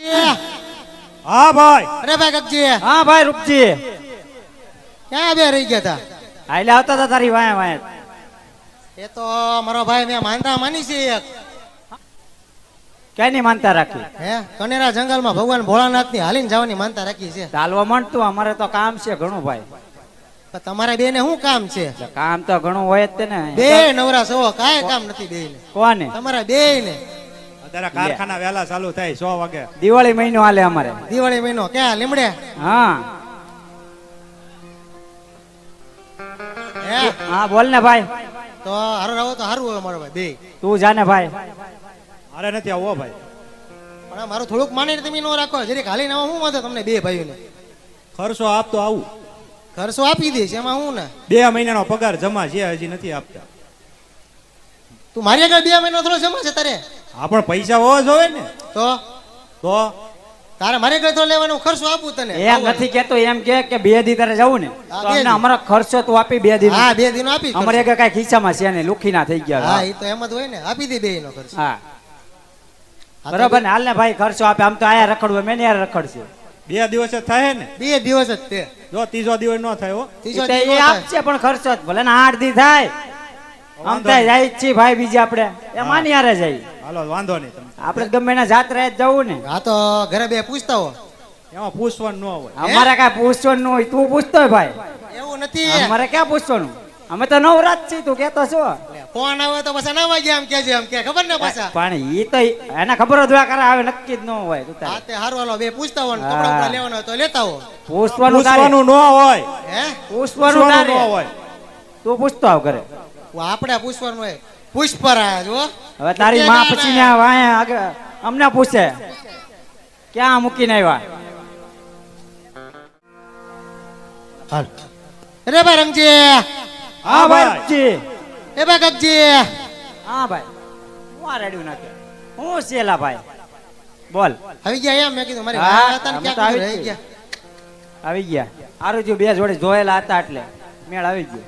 હા ભાઈ. અરે ભાઈ કગજી હા ભાઈ રૂપજી ક્યાં બે રહી ગયા હતા આઈલા આવતા હતા તારી વાય વાય એ તો મારો ભાઈ મેં માનતા માની છે એક. ક્યાંની માનતા રાખી? હે? કનેરા જંગલમાં ભગવાન ભોળાનાથની હાલીને જવાની માનતા રાખી છે. ચાલવા માંડતું અમારે તો કામ છે ઘણું ભાઈ. તમારા બે ને શું કામ છે? કામ તો ઘણું હોય જ ને. બે નવરા છો કાંઈ કામ નથી બે ને કોને? તમારા બે ને અત્યારે કારખાના વહેલા ચાલુ થાય સો વાગે. દિવાળી મહિનો હાલે અમારે. દિવાળી મહિનો ક્યાં લીમડે? હા. હે? હા બોલ ને ભાઈ. તો હારું રહો તો હારું હોય મારો ભાઈ બે. તું જાને ભાઈ. મારે નથી આવો ભાઈ. પણ મારું થોડુંક માનીને તમે નો રાખો જરીક હાલીને આવો હું વાંધો તમને બે ભાઈઓને. ખર્ચો આપતો આવું. ખર્ચો આપી દઈશ એમાં હું ને? બે મહિનાનો પગાર જમા છે હજી નથી આપતા. તું મારી આગળ બે મહિનો થોડો જમા છે તારે? હા પણ પૈસા હોવા જોવે ને. તો? તો? તારે મારે આગળ લેવાનો ખર્ચો આપું તને. એ નથી કેતો એમ કે કે બે દી તારે જવું ને. તો અમને અમારો ખર્ચો તું આપી બે દી હા બે દિન આપી અમારે કે કઈ ખીચામાં છે ને લુખી ના થઈ ગયા હા એ તો એમ જ હોય ને. આપી દે બે નો ખર્ચો. હા. બરોબર ને હાલ ને ભાઈ ખર્ચો આપે. આમ તો આયા રખડવું મેં યાર રખડશે. બે દિવસે થાય ને? બે દિવસ જ તે. જો ત્રીજો દિવસ નો થાય હો. ત્રીજો દિવસ એ આપશે પણ ખર્ચો ભલે ને આઠ દી થાય. આમ તો થાય જાય છે ભાઈ બીજી આપણે. એ માની હારે જાય. હાલો વાંધો નહીં તમે. આપણે ગમે એના જાત્રા રહે જવું ને. હા તો ઘરે બે પૂછતા હો. એમાં પૂછવાનું ન હોય. અમારે કાંઈ પૂછવાનું ન હોય તું પૂછતો હોય ભાઈ. એવું નથી. અમારે ક્યાં પૂછવાનું? અમે તો નવરાત છીએ તું કેતો છો. કોણ ફોન આવે તો પાછા ના વાગે એમ કેજે એમ કે ખબર ને પાછા? પણ ઈ તો એને ખબર જ કરે આવે નક્કી જ ન હોય તું તારે. હા તે હારું હાલો બે પૂછતા હોય. કપડા ઉપડા લેવાના હોય તો લેતા હો. પૂછવાનું તારે. પૂછવાનું ન હોય. હે? પૂછવાનું પૂછવાનું ન હોય. તું પૂછતો આવ કરે આપણે પૂછવાનું હોય. પુષ્પરાજ હો. હવે તારી માં પછી ને આગળ અમને પૂછે. ક્યાં મૂકીને આવ્યા? હાલ. અરે ભાઈ રમજી. હા ભાઈ. એ ભાઈ કગજી હા ભાઈ. હું આ રેડ્યું નાખે? હું શેલા ભાઈ? બોલ. આવી ગયા એમ? મેં કીધું મારી હા, વાત હતા ને ક્યાં આવી. ગયા. આવી ગયા. આરું જો બે જોડે જોયેલા હતા એટલે મેળ આવી ગયો.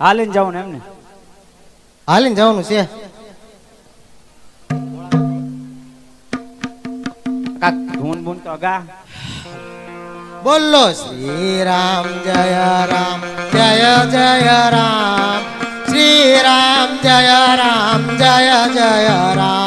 હાલીને જવું ને એમને. હાલીને જવાનું છે. કાક ધૂન બૂન તો અગા. બોલો શ્રી રામ જય રામ જય જય રામ. શ્રી રામ જય રામ જય જય રામ.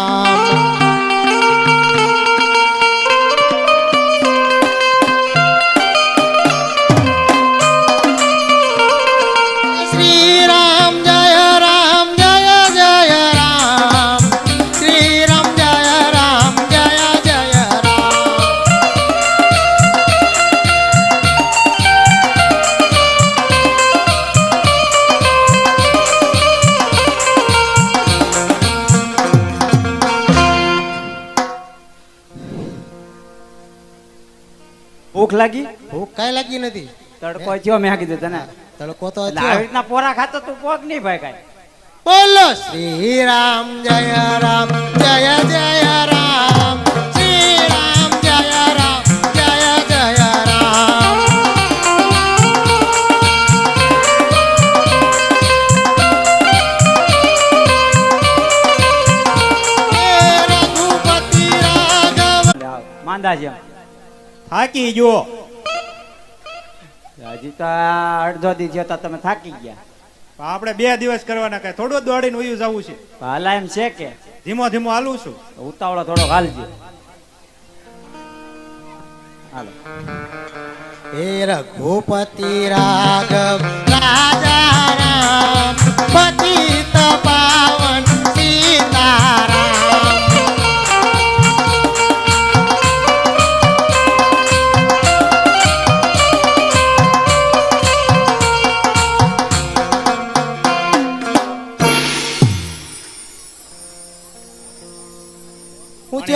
ભૂખ લાગી? ભૂખ કાંઈ લાગી નથી. તડકો થયો મેં કીધું તને. તડકો તો આવી રીતના પોરા ખાતો તું પોગ નહીં ભાઈ કાંઈ. બોલો શ્રી રામ જય રામ જય જય રામ. શ્રી રામ જય રામ જય જય રામ. માંદા એમ. થાકી ગયો. હજી તો અડધો દી થયો તો તમે થાકી ગયા. આપણે બે દિવસ કરવાના કઈ. થોડું દોડીને ઉયું જવું છે. હાલા એમ છે કે? ધીમો ધીમો હાલું છું. ઉતાવળો થોડો હાલજો. હાલો. હે રઘુપતિ રાઘવ રાજા રામ પતિત પાવન સીતારામ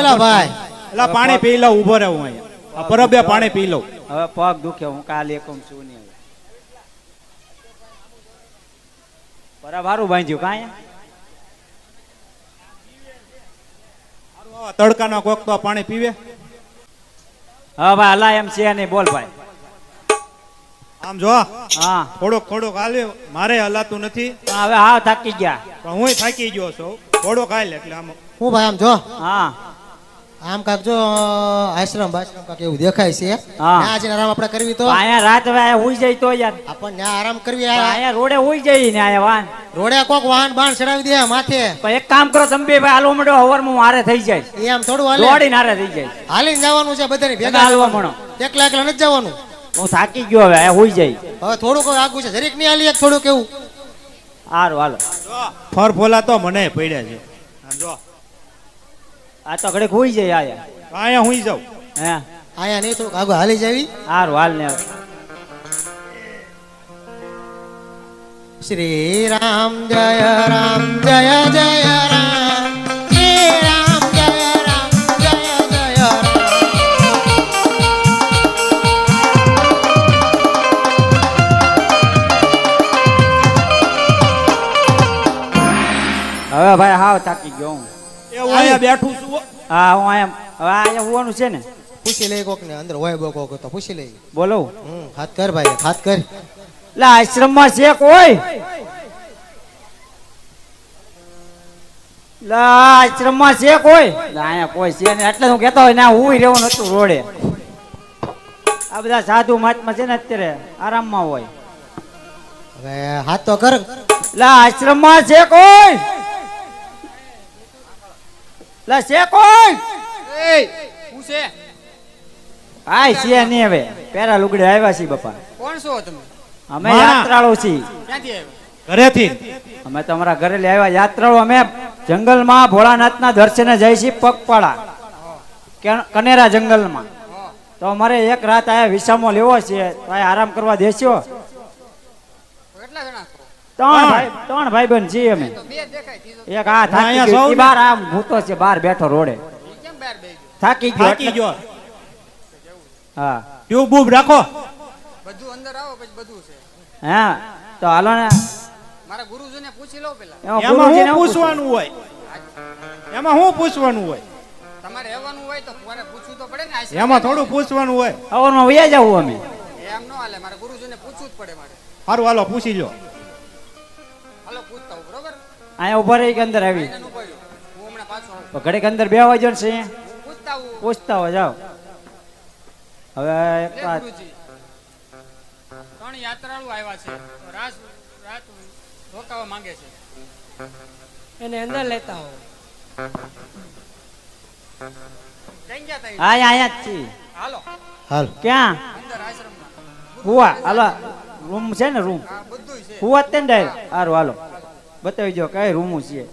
પૂછેલા ભાઈ. એટલે પાણી પી લઉં ઊભો રહું અહીંયા. પરબ્યા પાણી પી લઉં હવે પગ દુખે હું કાલે એકમ છું નહીં બરાબર બાંધ્યું કાંઈ? તડકાનો કોક તો પાણી પીવે. હા ભાઈ હલા એમ છે નહીં બોલ ભાઈ. આમ જો હા. થોડોક થોડોક હાલે. મારે હલાતું નથી. હવે હા થાકી ગયા. પણ હું થાકી ગયો છું. થોડોક હાલ એટલે આમ. હું ભાઈ આમ જો. હા. આમ કાક જો આશ્રમ આશ્રમ કાક એવું દેખાય છે. ત્યાં જઈને આરામ આપણે કરવી તો. અહીંયા રાત હવે હુઈ જાય તો યાર. આપણ ને આરામ કરવી અહીંયા રોડે હુઈ જાય ને આયા વાન. રોડે કોક વાહન બાણ ચડાવી દે માથે. પણ એક કામ કરો તમે ભાઈ હાલો મંડો હવર હું હારે થઈ જાય. એ આમ થોડું હાલે. દોડીને હારે થઈ જાય. હાલીને જવાનું છે બધાને ભેગા. હાલવા મળો. એકલા એકલા નથી જવાનું. હું થાકી ગયો હવે અહીંયા હુઈ જાય. હવે થોડુંક આગું છે. જરીક નહીં હાલી એક થોડુંક એવું. સારું હાલો. ફર ફોલા તો મને પડ્યા છે. જો આ તો ઘડે ખોઈ જાય આયા. આયા હુઈ જાઉં. હે? આયા નહીં થોડુંક આગળ હાલી જાવી. હારું હાલ ને હવે. શ્રી રામ જય રામ જય જય રામ. જય રામ જય જય રામ. હવે ભાઈ હાવ થાકી ગયો હું. એવું બેઠું હો. હા હું એમ હવે અહીંયા હોવાનું છે ને? પૂછી લઈ કોક ને અંદર હોય બો કોક તો પૂછી લઈ બોલો. હમ હાથ કર ભાઈ હાથ કર. આશ્રમ આશ્રમમાં છે કોઈ? લા આશ્રમમાં છે કોઈ? લે અહીંયા કોઈ છે ને એટલે હું કહેતો હોય ના હું રહેવાનું હતું રોડે. આ બધા સાધુ મહાત્મા છે ને અત્યારે આરામમાં હોય. હવે હાથ તો કર. લે આશ્રમમાં છે કોઈ? લે છે કોઈ? હાય છે. નહીં હવે. પેરા લુગડે આવ્યા છે બાપા. કોણ છો તમે? અમે. યાત્રાળુ છીએ. ક્યાંથી આવ્યા? ઘરેથી. અમે તમારા ઘરે લઈ આવ્યા. યાત્રાળુ અમે જંગલમાં ભોળાનાથના દર્શને જઈ છીએ પગપાળા. કે- કનેરા જંગલમાં. તો અમારે એક રાત આયા વિસામો લેવો છે. તો આરામ કરવા દેશો. કેટલા જણા છો ત્રણ ભાઈ ત્રણ ભાઈ છીએ અમે. એક આ થાકી ગયો. બાર આમ ભૂતો છે બાર બેઠો રોડે. થાકી ગયો થાકી ગયો. હા. ટ્યુબ બૂબ રાખો. બધું અંદર આવો પછી બધું છે. હા તો હાલો ને. મારા ગુરુજીને પૂછી લો પેલા. એમાં હું પૂછવાનું હોય? એમાં હું પૂછવાનું હોય? તમારે રહેવાનું હોય તો મારે પૂછવું તો પડે ને એમાં થોડું પૂછવાનું હોય. અવરમાં વયા જવું અમે. એમ ન હાલે મારા ગુરુજીને પૂછવું જ પડે મારે. સારું હાલો પૂછી લો અહીંયા ઊભા રહી કે અંદર આવી? તો ઘડીક અંદર બે વાગ્યો છે પૂછતા હોય હો જાઓ. હવે એક વાત ત્રણ યાત્રાળુ આવ્યા છે. રાસ રાત રાત રોકાવા માંગે છે. એને અંદર લેતા હો? હા અહીંયા અહીંયા જ છીએ. હાલો. હાલ. ક્યાં? અંદર આશ્રમમાં. હુવા હાલો રૂમ છે ને રૂમ? હા છે. હુવા જ તે ને ડાયરેક્ટ સારું હાલો. બતાવી દો કઈ રૂમું છે.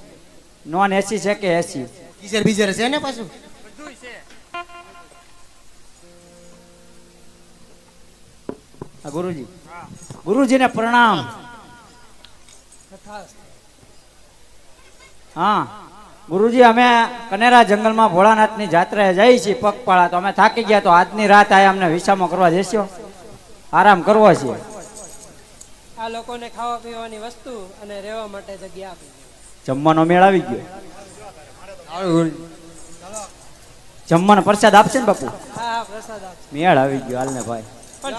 નોન એસી છે કે એસી? ગીઝર બીઝર છે ને પાછું? ગુરુજી. ગુરુજીને પ્રણામ. હા ગુરુજી અમે કનેરા જંગલમાં ભોળાનાથની જાત્રાએ જઈએ છીએ પગપાળા. તો અમે થાકી ગયા તો આજની રાત આ અમને વિસામો કરવા દેશો આરામ કરવો છે. આ લોકોને ખાવા પીવાની વસ્તુ અને રહેવા માટે જગ્યા આપી જમવાનો મેળ આવી ગયો. જમવાનો પ્રસાદ આપશે ને બાપુ? હા હા પ્રસાદ આપશે. મેળ આવી ગયો હાલને ભાઈ. પણ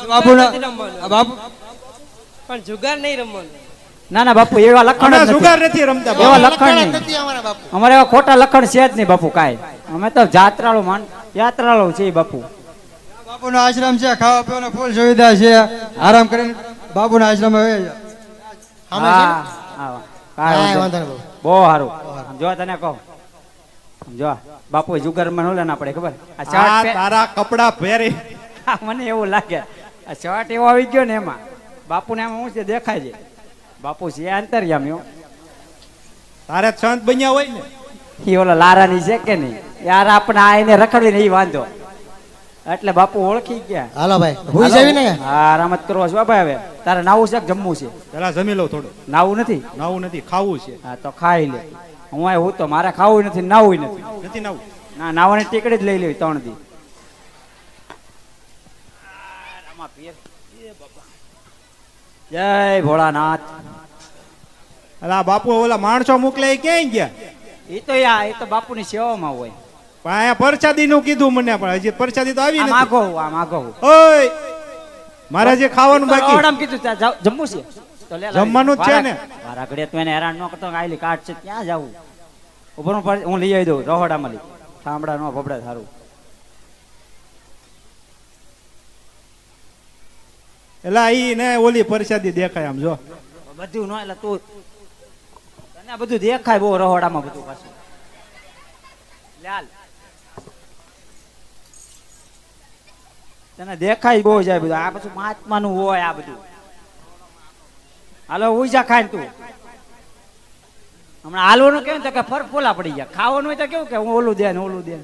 જુગાર પણ નહીં રમવાનું. ના ના બાપુ એવા લખણ જુગાર નથી. નથી રમતા એવા લખણ. નથી અમારા બાપુ. અમારે એવા ખોટા લખણ છે જ નહીં બાપુ કાંઈ. અમે તો જાત્રાળુ માન યાત્રાળુ છે બાપુ. બાપુનો આશ્રમ છે ખાવા પીવાનો ફૂલ સુવિધા છે. આરામ કરીને બાપુના આશ્રમ ને? હા હા નહીં. બહુ સારું. જો તને કહું જો બાપુ જુગારમાં નો લે ના પડે ખબર? આ શર્ટ તારા કપડા પહેરી. મને એવું લાગે. આ શર્ટ એવો આવી ગયો ને એમાં. બાપુને એમાં શું છે દેખાય છે? બાપુ છે અંતર્યામી હો. તારે સંત બન્યા હોય ને? એ ઓલા લારાની છે કે નહીં? યાર આપણે આ એને રખડવી નહીં વાંધો. એટલે બાપુ ઓળખી ગયા. હાલો ભાઈ. હુઈ જાવી ને? હા કરવો ભાઈ હવે. તારે નાવું છે કે જમવું છે? પેલા જમી લઉં થોડું. નાવું નથી? નાવું નથી ખાવું છે. હા તો ખાઈ લે. હું અહીં હું તો મારે ખાવું નથી નાવું નથી. નથી નાવું. ના નાવાની ટીકડી જ લઈ લેવી ત્રણ દી. જય ભોળાનાથ. અલા બાપુ ઓલા માણસો મોકલે ક્યાંય ગયા? એ તો યા એ તો બાપુની સેવામાં હોય. અહીંયા પરસાદી નું કીધું મને પણ હજી પરસાદી તો આવી નથી. માગો આ માગો ઓય મારે જે ખાવાનું બાકી. રહોડામાં કીધું ત્યાં જમવું છે? તો લે જમવાનું જ છે ને. મારા વારા તું એને હેરાન ન કરતો આઈલી કાટ છે ક્યાં જાવું? ઉપર હું પર- હું લઈ આવી દઉં રહોડામાં લઈ. ઠામડા નો ભબડે સારું. એટલે ઈ ને ઓલી પરસાદી દેખાય આમ જો. બધું નો એટલે તું તને બધું દેખાય બહુ રહોડામાં બધું પાછું. લાલ તને દેખાય બહુ જાય બધું. આ પછી મહાત્માનું હોય આ બધું. હાલો ઉજા ખાય તું. હમણાં હાલવાનું કેવું કે ફર ફોલા પડી ગયા. ખાવાનું હોય તો કેવું કે હું ઓલું દે ને ઓલું દે ને.